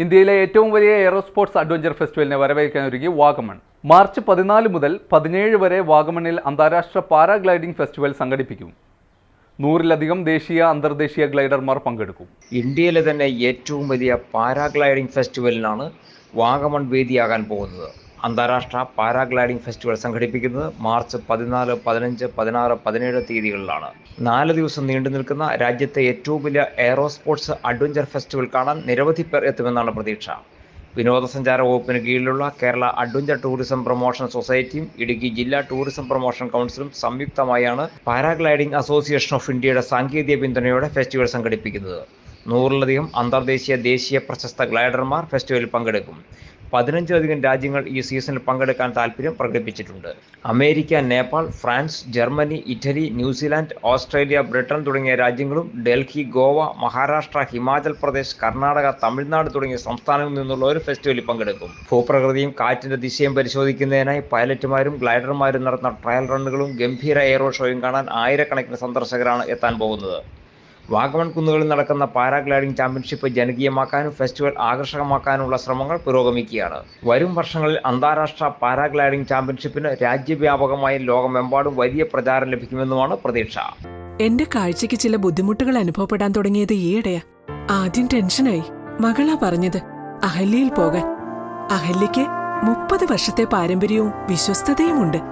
ഇന്ത്യയിലെ ഏറ്റവും വലിയ എയറോസ്പോർട്സ് അഡ്വഞ്ചർ ഫെസ്റ്റിവലിനെ വരവേൽക്കാൻ ഒരുങ്ങി വാഗമൺ. മാർച്ച് പതിനാല് മുതൽ പതിനേഴ് വരെ വാഗമണിൽ അന്താരാഷ്ട്ര പാരാഗ്ലൈഡിംഗ് ഫെസ്റ്റിവൽ സംഘടിപ്പിക്കും. നൂറിലധികം ദേശീയ അന്തർദേശീയ ഗ്ലൈഡർമാർ പങ്കെടുക്കും. ഇന്ത്യയിലെ തന്നെ ഏറ്റവും വലിയ പാരാഗ്ലൈഡിംഗ് ഫെസ്റ്റിവലിനാണ് വാഗമൺ വേദിയാകാൻ പോകുന്നത്. അന്താരാഷ്ട്ര പാരാഗ്ലൈഡിംഗ് ഫെസ്റ്റിവൽ സംഘടിപ്പിക്കുന്നത് മാർച്ച് പതിനാല് പതിനഞ്ച് പതിനാറ് പതിനേഴ് തീയതികളിലാണ്. നാല് ദിവസം നീണ്ടു നിൽക്കുന്ന രാജ്യത്തെ ഏറ്റവും വലിയ എയറോ സ്പോർട്സ് അഡ്വഞ്ചർ ഫെസ്റ്റിവൽ കാണാൻ നിരവധി പേർ എത്തുമെന്നാണ് പ്രതീക്ഷ. വിനോദസഞ്ചാര വകുപ്പിന് കീഴിലുള്ള കേരള അഡ്വഞ്ചർ ടൂറിസം പ്രൊമോഷൻ സൊസൈറ്റിയും ഇടുക്കി ജില്ലാ ടൂറിസം പ്രൊമോഷൻ കൗൺസിലും സംയുക്തമായാണ് പാരാഗ്ലൈഡിംഗ് അസോസിയേഷൻ ഓഫ് ഇന്ത്യയുടെ സാങ്കേതിക പിന്തുണയോടെ ഫെസ്റ്റിവൽ സംഘടിപ്പിക്കുന്നത്. നൂറിലധികം അന്തർദേശീയ ദേശീയ പ്രശസ്ത ഗ്ലൈഡർമാർ ഫെസ്റ്റിവലിൽ പങ്കെടുക്കും. പതിനഞ്ചിലധികം രാജ്യങ്ങൾ ഈ സീസണിൽ പങ്കെടുക്കാൻ താൽപ്പര്യം പ്രകടിപ്പിച്ചിട്ടുണ്ട്. America Nepal France Germany Italy New Zealand Australia Britain തുടങ്ങിയ രാജ്യങ്ങളും ഡൽഹി ഗോവ മഹാരാഷ്ട്ര ഹിമാചൽ പ്രദേശ് കർണാടക തമിഴ്നാട് തുടങ്ങിയ സംസ്ഥാനങ്ങളിൽ നിന്നുള്ള ഒരു ഫെസ്റ്റിവലിൽ പങ്കെടുക്കും. ഭൂപ്രകൃതിയും കാറ്റിന്റെ ദിശയും പരിശോധിക്കുന്നതിനായി പൈലറ്റുമാരും ഗ്ലൈഡർമാരും നടത്തുന്ന ട്രയൽ റണ്ണുകളും ഗംഭീര എയറോ ഷോയും കാണാൻ ആയിരക്കണക്കിന് സന്ദർശകരാണ് എത്താൻ പോകുന്നത്. വാഗമൺ കുന്നുകളിൽ നടക്കുന്ന പാരാഗ്ലൈഡിംഗ് ചാമ്പ്യൻഷിപ്പ് ജനകീയമാക്കാനും ഫെസ്റ്റിവൽ ആകർഷകമാക്കാനുമുള്ള ശ്രമങ്ങൾ പുരോഗമിക്കുകയാണ്. വരും വർഷങ്ങളിൽ അന്താരാഷ്ട്ര പാരാഗ്ലൈഡിംഗ് ചാമ്പ്യൻഷിപ്പിന് രാജ്യവ്യാപകമായി ലോകമെമ്പാടും വലിയ പ്രചാരം ലഭിക്കുമെന്നുമാണ് പ്രതീക്ഷ. എന്റെ കാഴ്ചയ്ക്ക് ചില ബുദ്ധിമുട്ടുകൾ അനുഭവപ്പെടാൻ തുടങ്ങിയത് ഈയിടെയാ. ആദ്യം ടെൻഷനായി. മകളാ പറഞ്ഞത് അഹല്യയിൽ പോകാൻ. അഹല്യയ്ക്ക് മുപ്പത് വർഷത്തെ പാരമ്പര്യവും വിശ്വസ്തതയുമുണ്ട്.